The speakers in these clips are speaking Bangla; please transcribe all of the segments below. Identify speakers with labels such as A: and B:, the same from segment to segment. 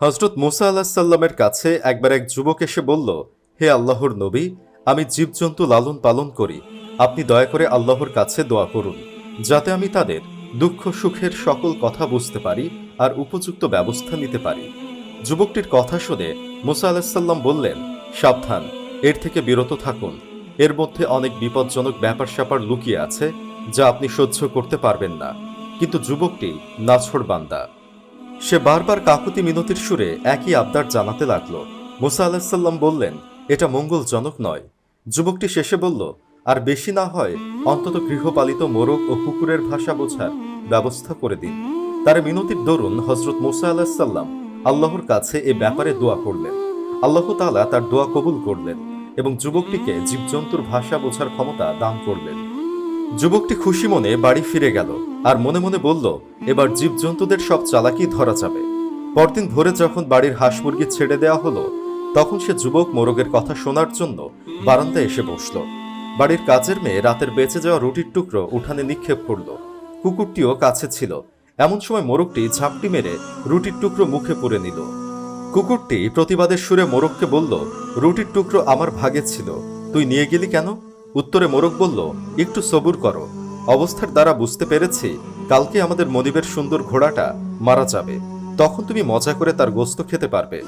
A: হজরত মুসা আল্লাহ সাল্লামের কাছে একবার এক যুবক এসে বলল, হে আল্লাহর নবী, আমি জীবজন্তু লালন পালন করি। আপনি দয়া করে আল্লাহর কাছে দোয়া করুন, যাতে আমি তাদের দুঃখ সুখের সকল কথা বুঝতে পারি আর উপযুক্ত ব্যবস্থা নিতে পারি। যুবকটির কথা শুনে মুসা আলাহিসাল্লাম বললেন, সাবধান, এর থেকে বিরত থাকুন। এর মধ্যে অনেক বিপজ্জনক ব্যাপার স্যাপার লুকিয়ে আছে, যা আপনি সহ্য করতে পারবেন না। কিন্তু যুবকটি নাছড় বান্দা। সে বারবার কাকুতি মিনতির সুরে একই আবদার জানাতে লাগল। মুসা আলাহিসাল্লাম বললেন, এটা মঙ্গলজনক নয়। যুবকটি শেষে বলল, আর বেশি না হয় অন্তত গৃহপালিত মোরগ ও কুকুরের ভাষা বোঝার ব্যবস্থা করে দিন। তার মিনতির দরুন হজরত মুসা আলাহিসাল্লাম আল্লাহর কাছে এ ব্যাপারে দোয়া করলেন। আল্লাহ তাআলা তার দোয়া কবুল করলেন এবং যুবকটিকে জীবজন্তুর ভাষা বোঝার ক্ষমতা দান করলেন। যুবকটি খুশি মনে বাড়ি ফিরে গেল আর মনে মনে বলল, এবার জীবজন্তুদের সব চালাকি ধরা যাবে। পরদিন ভোরে যখন বাড়ির হাঁস মুরগি ছেড়ে দেওয়া হলো, তখন সে যুবক মোরগের কথা শোনার জন্য বারান্দায় এসে বসল। বাড়ির কাজের মেয়ে রাতের বেঁচে যাওয়া রুটির টুকরো উঠানে নিক্ষেপ করল। কুকুরটিও কাছে ছিল। এমন সময় মোরগটি ঝাপটি মেরে রুটির টুকরো মুখে পুরে নিল। কুকুরটি প্রতিবাদের সুরে মোরগকে বলল, রুটির টুকরো আমার ভাগে ছিল। তুই নিয়ে গেলি কেন? উত্তরে মোরগ বলল, একটু সবুর করো। অবস্থার দ্বারা বুঝতে পেরেছি, কালকে আমাদের মনিবের সুন্দর ঘোড়াটা মারা যাবে। তখন তুমি মজা করে তার গোস্ত খেতে পারবে।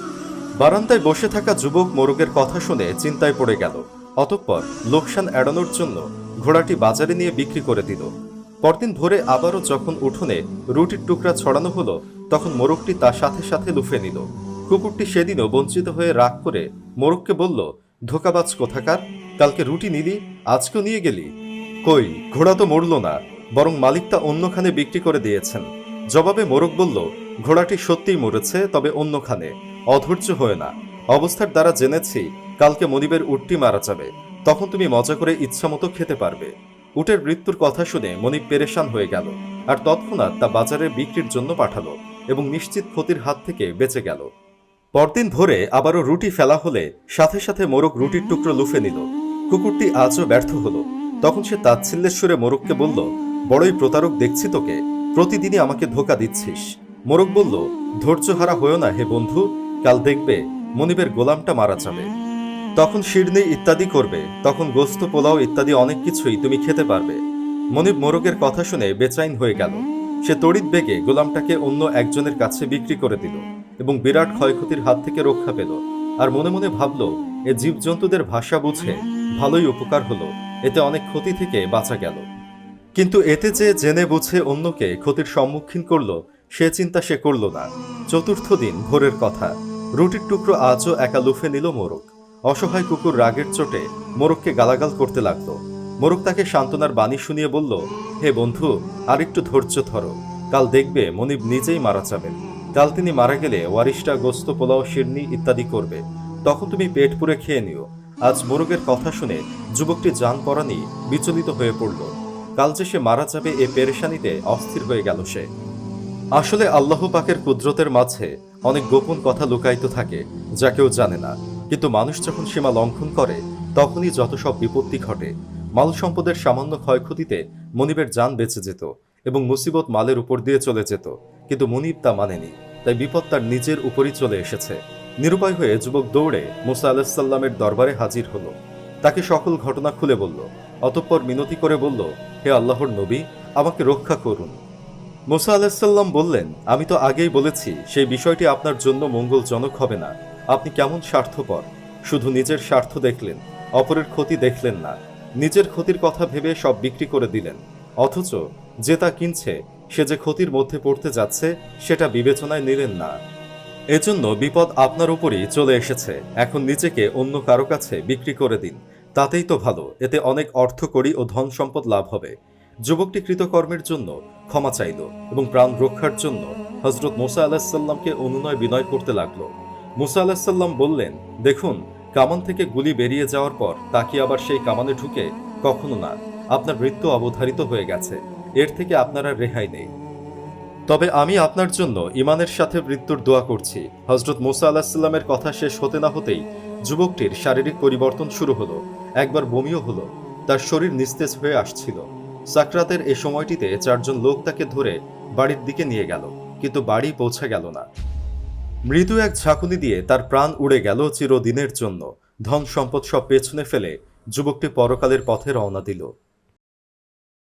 A: বারান্দায় বসে থাকা যুবক মোরগের কথা শুনে চিন্তায় পড়ে গেল। অতঃপর লোকসান এড়ানোর জন্য ঘোড়াটি বাজারে নিয়ে বিক্রি করে দিল। পরদিন ভোরে আবারও যখন উঠোনে রুটির টুকরা ছড়ানো হলো, তখন মোরগটি তার সাথে সাথে লুফে নিল। কুকুরটি সেদিনও বঞ্চিত হয়ে রাগ করে মোরগকে বলল, ধোকাবাজ কোথাকার? কালকে রুটি নিলি? আজকেও নিয়ে গেলি? কই, ঘোড়া তো মরল না, বরং মালিক তা অন্যখানে বিক্রি করে দিয়েছেন। জবাবে মোরগ বলল, ঘোড়াটি সত্যিই মরেছে, তবে অন্যখানে। অধৈর্য হয়ে না। অবস্থার দ্বারা জেনেছি, কালকে মনিবের উটটি মারা যাবে। তখন তুমি মজা করে ইচ্ছামতো খেতে পারবে। উটের মৃত্যুর কথা শুনে মনিব পেরেশান হয়ে গেল, আর তৎক্ষণাৎ তা বাজারে বিক্রির জন্য পাঠালো এবং নিশ্চিত ক্ষতির হাত থেকে বেঁচে গেল। পরদিন ভোরে আবারও রুটি ফেলা হলে সাথে সাথে মোরগ রুটির টুকরো লুফে নিল। কুকুরটি আজও ব্যর্থ হলো। তখন সে তাচ্ছিল্যের সুরে মোরগকে বলল, বড়ই প্রতারক দেখছি তোকে, প্রতিদিনই আমাকে ধোকা দিচ্ছিস। মোরগ বলল, ধৈর্যহারা হয়েও না হে বন্ধু, কাল দেখবে মনিবের গোলামটা মারা যাবে। তখন শিরনি ইত্যাদি করবে, তখন গোস্ত, পোলাও ইত্যাদি অনেক কিছুই তুমি খেতে পারবে। মনিব মোরগের কথা শুনে বেচাইন হয়ে গেল। সে তড়িৎ বেগে গোলামটাকে অন্য একজনের কাছে বিক্রি করে দিল এবং বিরাট ক্ষয়ক্ষতির হাত থেকে রক্ষা পেল। আর মনে মনে ভাবল, এ জীবজন্তুদের ভাষা বুঝে ভালোই উপকার হলো, এতে অনেক ক্ষতি থেকে বাঁচা গেল। কিন্তু এতে যে জেনে বুঝে অন্যকে ক্ষতির সম্মুখীন করল, সে চিন্তা সে করল না। চতুর্থ দিন ভোরের কথা, রুটির টুকরো আজও একা লুফে নিল মোরগ। অসহায় কুকুর রাগের চোটে মোরগকে গালাগাল করতে লাগল। মোরগ তাকে সান্ত্বনার বাণী শুনিয়ে বলল, হে বন্ধু আর একটু ধৈর্য ধরো। কাল দেখবে মনিব নিজেই মারা যাবেন। কাল তিনি মারা গেলে ওয়ারিশটা গোস্ত পোলাও, শিরনি ইত্যাদি করবে। তখন তুমি পেট পুরে খেয়ে নিও। আজ মোরগের কথা শুনে যুবকটি যান পরানি বিচলিত হয়ে পড়ল। কাল যে সে মারা যাবে এ পেরেশানিতে অস্থির হয়ে গেল সে। আসলে আল্লাহ পাকের কুদরতের মাঝে অনেক গোপন কথা লুকায়িত থাকে যা কেউ জানে না। কিন্তু মানুষ যখন সীমা লঙ্ঘন করে, তখনই যত সব বিপত্তি ঘটে। মাল সম্পদের সামান্য ক্ষয়ক্ষতিতে মনিবের যান বেঁচে যেত এবং মুসিবত মালের উপর দিয়ে চলে যেত। কিন্তু মনিব তা মানেনি, তাই বিপদ তার নিজের উপরই চলে এসেছে। নিরুপায় হয়ে যুবক দৌড়ে মুসা আলাহিসাল্লামের দরবারে হাজির হলো। তাকে সকল ঘটনা খুলে বলল। অতঃপর মিনতি করে বলল, হে আল্লাহর নবী, আমাকে রক্ষা করুন। মুসা আলাহিসাল্লাম বললেন, আমি তো আগেই বলেছি, সেই বিষয়টি আপনার জন্য মঙ্গলজনক হবে না। আপনি কেমন স্বার্থপর। শুধু নিজের স্বার্থ দেখলেন, অপরের ক্ষতি দেখলেন না। নিজের ক্ষতির কথা ভেবে সব বিক্রি করে দিলেন। অথচ যে তা কিনছে, সে যে ক্ষতির মধ্যে পড়তে যাচ্ছে, সেটা বিবেচনায় নিলেন না। এজন্য বিপদ আপনার উপরই চলে এসেছে। এখন নিজেকে অন্য কারও কাছে বিক্রি করে দিন। তাতেই তো ভালো, এতে অনেক অর্থ করি ও ধন সম্পদ লাভ হবে। যুবকটি কৃতকর্মের জন্য ক্ষমা চাইল এবং প্রাণ রক্ষার জন্য হজরত মুসা আলাহিসাল্লামকে অনুনয় বিনয় করতে লাগল। মুসা আলাহিসাল্লাম বললেন, দেখুন, কামান থেকে গুলি বেরিয়ে যাওয়ার পর তাকে আবার সেই কামানে ঢুকে? কখনো না। আপনার মৃত্যু অবধারিত হয়ে গেছে। এর থেকে আপনার রেহাই নেই। তবে আমি আপনার জন্য ইমানের সাথে মৃত্যুর দোয়া করছি। হজরত মোসা আলাহিসাল্লামের কথা শেষ হতে না হতেই যুবকটির শারীরিক পরিবর্তন শুরু হলো, একবার বমিও হলো, তার শরীর নিস্তেজ হয়ে আসছিল। সাকরাতের এ সময়টিতে চারজন লোক তাকে ধরে বাড়ির দিকে নিয়ে গেল, কিন্তু বাড়ি পৌঁছে গেল না। মৃদু এক ঝাঁকুনি দিয়ে তার প্রাণ উড়ে গেল চিরদিনের জন্য। ধন সম্পদ সব পেছনে ফেলে যুবকটি পরকালের পথে রওনা দিল।